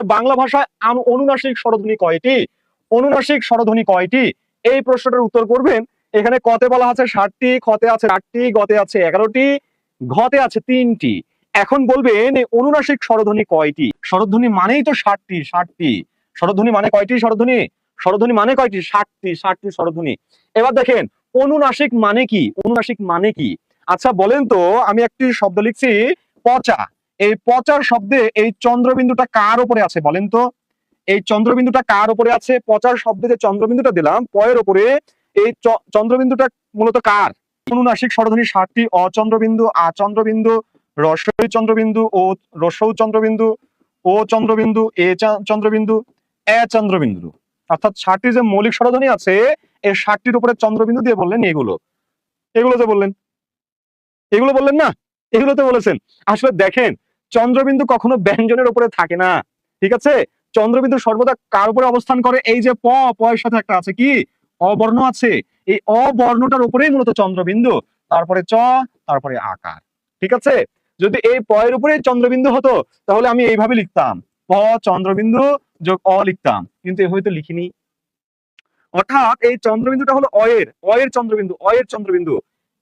বাংলা ভাষায় অনুনাসিক স্বরধ্বনি কয়টি? অনুনাসিক স্বরধ্বনি কয়টি? এই প্রশ্নটার উত্তর করবেন। এখানে কতে বলা আছে ষাটটি, খতে আছে আটটি, গতে আছে এগারোটি, ঘতে আছে তিনটি। এখন বলবেন এই অনুনাসিক স্বরধ্বনি কয়টি? স্বরধ্বনি মানেই তো ষাটটি ষাটটি। স্বরধ্বনি মানে কয়টি স্বরধ্বনি? স্বরধ্বনি মানে কয়টি? ষাটটি ষাটটি স্বরধ্বনি। এবার দেখেন, অনুনাসিক মানে কি? অনুনাসিক মানে কি? আচ্ছা বলেন তো, আমি একটি শব্দ লিখছি, পচা। এই পচার শব্দে এই চন্দ্রবিন্দুটা কার উপরে আছে বলেন তো? এই চন্দ্রবিন্দুটা কার উপরে আছে? পচার শব্দে যে চন্দ্রবিন্দুটা দিলাম, পয়ের উপরে এই চন্দ্রবিন্দুটা মূলত কার? অনুনাসিক স্বরধ্বনি সাতটি অচন্দ্রবিন্দু, আচন্দ্রবিন্দু রস্বই চন্দ্রবিন্দু, ও রস্যৌ চন্দ্রবিন্দু, ও চন্দ্রবিন্দু, এ চন্দ্রবিন্দু এ চন্দ্রবিন্দু। অর্থাৎ ষাটটি যে মৌলিক স্বরধ্বনি আছে, এই ষাটটির উপরে চন্দ্রবিন্দু দিয়ে বললেন এগুলো। এগুলো যে বললেন। এগুলো বললেন না? এগুলো তো বলেছেন। আসলে দেখেন চন্দ্রবিন্দু কখনো ব্যঞ্জনের উপরে থাকে না, ঠিক আছে? চন্দ্রবিন্দু সর্বদা কার উপরে অবস্থান করে? এই যে প পয়ের সাথে একটা আছে কি? অবর্ণ আছে। এই অবর্ণটার উপরেই মূলত চন্দ্রবিন্দু, তারপরে চ, তারপরে আকার, ঠিক আছে? যদি এই পয়ের উপরে চন্দ্রবিন্দু হতো, তাহলে আমি এইভাবে লিখতাম, প, চন্দ্রবিন্দু যোগ অ লিখতাম, কিন্তু এ হয়তো লিখিনি। অর্থাৎ এই চন্দ্রবিন্দুটা হলো অয়ের অয়ের চন্দ্রবিন্দু অয়ের চন্দ্রবিন্দু।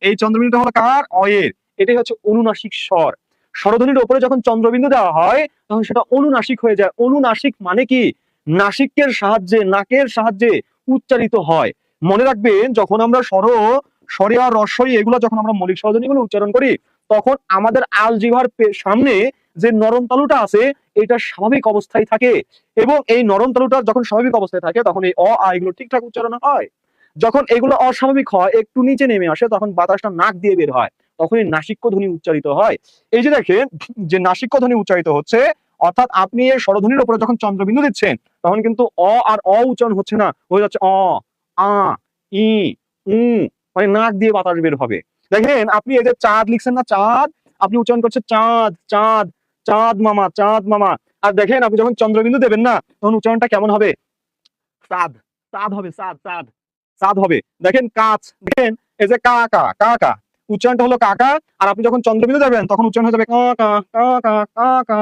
এই চন্দ্রবিন্দুটা হলো কার? অয়ের। এটাই হচ্ছে অনুনাসিক স্বর। স্বরধ্বনির উপরে যখন চন্দ্রবিন্দু দেওয়া হয়, তখন সেটা অনুনাসিক হয়ে যায়। অনুনাসিক মানে কি? নাসিকের সাহায্যে, নাকের সাহায্যে উচ্চারিত হয়। মনে রাখবেন, যখন আমরা স্বর স্বরিয়া রস্বই এগুলো যখন আমরা মৌলিক স্বরধ্বনিগুলো উচ্চারণ করি, তখন আমাদের আল জিভার সামনে যে নরম তালুটা আছে, এটা স্বাভাবিক অবস্থায় থাকে। এবং এই নরম তালুটা যখন স্বাভাবিক অবস্থায় থাকে, তখন এই অ, আ এগুলো ঠিকঠাক উচ্চারণ হয়। যখন এগুলো অস্বাভাবিক হয়, একটু নিচে নেমে আসে, তখন বাতাসটা নাক দিয়ে বের হয়। তখন এই নাসিক্য ধ্বনি উচ্চারিত হয়। এই যে দেখেন, যে নাসিক্য ধ্বনি উচ্চারিত হচ্ছে, অর্থাৎ আপনি এই স্বরধ্বনির উপরে যখন চন্দ্রবিন্দু দিচ্ছেন, তখন কিন্তু অ আর অ উচ্চারণ হচ্ছে না হয়ে যাচ্ছে অ, আ, ই, উ মানে নাক দিয়ে বাতাস বের হবে। দেখেন, আপনি এই যে চাঁদ লিখছেন না, চাঁদ? আপনি উচ্চারণ করছেন চাঁদ চাঁদ চাঁদ মামা চাঁদ মামা। আর দেখেন, আপনি যখন চন্দ্রবিন্দু দেবেন না, তখন উচ্চারণটা কেমন হবে? চাঁদ চাঁদ হবে, চাঁদ চাঁদ চাঁদ হবে। দেখেন কাচ দেখেন, এই যে কাকা কাকা উচ্চারণটা হলো কাকা আর আপনি যখন চন্দ্রবিন্দু দেবেন তখন উচ্চারণ হয়ে যাবে কাকা কাকা কাকা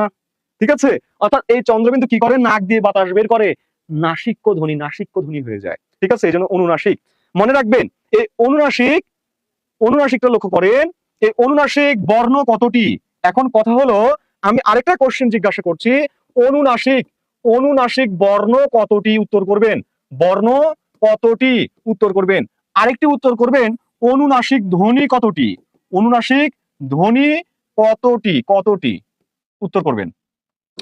ঠিক আছে? অর্থাৎ এই চন্দ্রবিন্দু কি করে? নাক দিয়ে বাতাস বের করে। নাসিক্য ধ্বনি নাসিক্য ধ্বনি হয়ে যায়। ঠিক আছে? এই জন্য অনুনাসিক। মনে রাখবেন, এই অনুনাসিক, অনুনাসিকটা লক্ষ্য করেন, এই অনুনাসিক বর্ণ কতটি? এখন কথা হলো, আমি আরেকটা কোশ্চেন জিজ্ঞাসা করছি। অনুনাসিক অনুনাসিক বর্ণ কতটি? উত্তর করবেন। বর্ণ কতটি? উত্তর করবেন। আরেকটি উত্তর করবেন অনুনাসিক ধ্বনি কতটি? অনুনাসিক ধ্বনি কতটি? কতটি? উত্তর করবেন।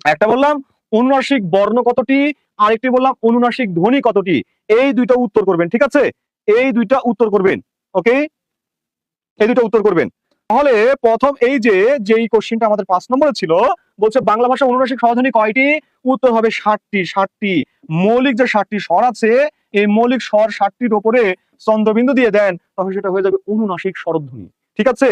একটা বললাম, অনুনাসিক বর্ণ কতটি? আরেকটি বললাম, অনুনাসিক ধ্বনি কতটি? এই দুইটা উত্তর করবেন, ঠিক আছে? এই দুইটা উত্তর করবেন, ওকে? এই দুইটা উত্তর করবেন। তাহলে প্রথম এই যে, যেই কোশ্চেনটা আমাদের পাঁচ নম্বরে ছিল, বলছে বাংলা ভাষা অনুনাসিক স্বরধ্বনি কয়টি? উত্তর হবে ষাটটি ষাটটি। মৌলিক যে ষাটটি স্বর আছে এই মৌলিক স্বর ষাটটির ওপরে চন্দ্রবিন্দু দিয়ে দেন, তখন সেটা হয়ে যাবে অনুনাসিক স্বরধ্বনি। ঠিক আছে?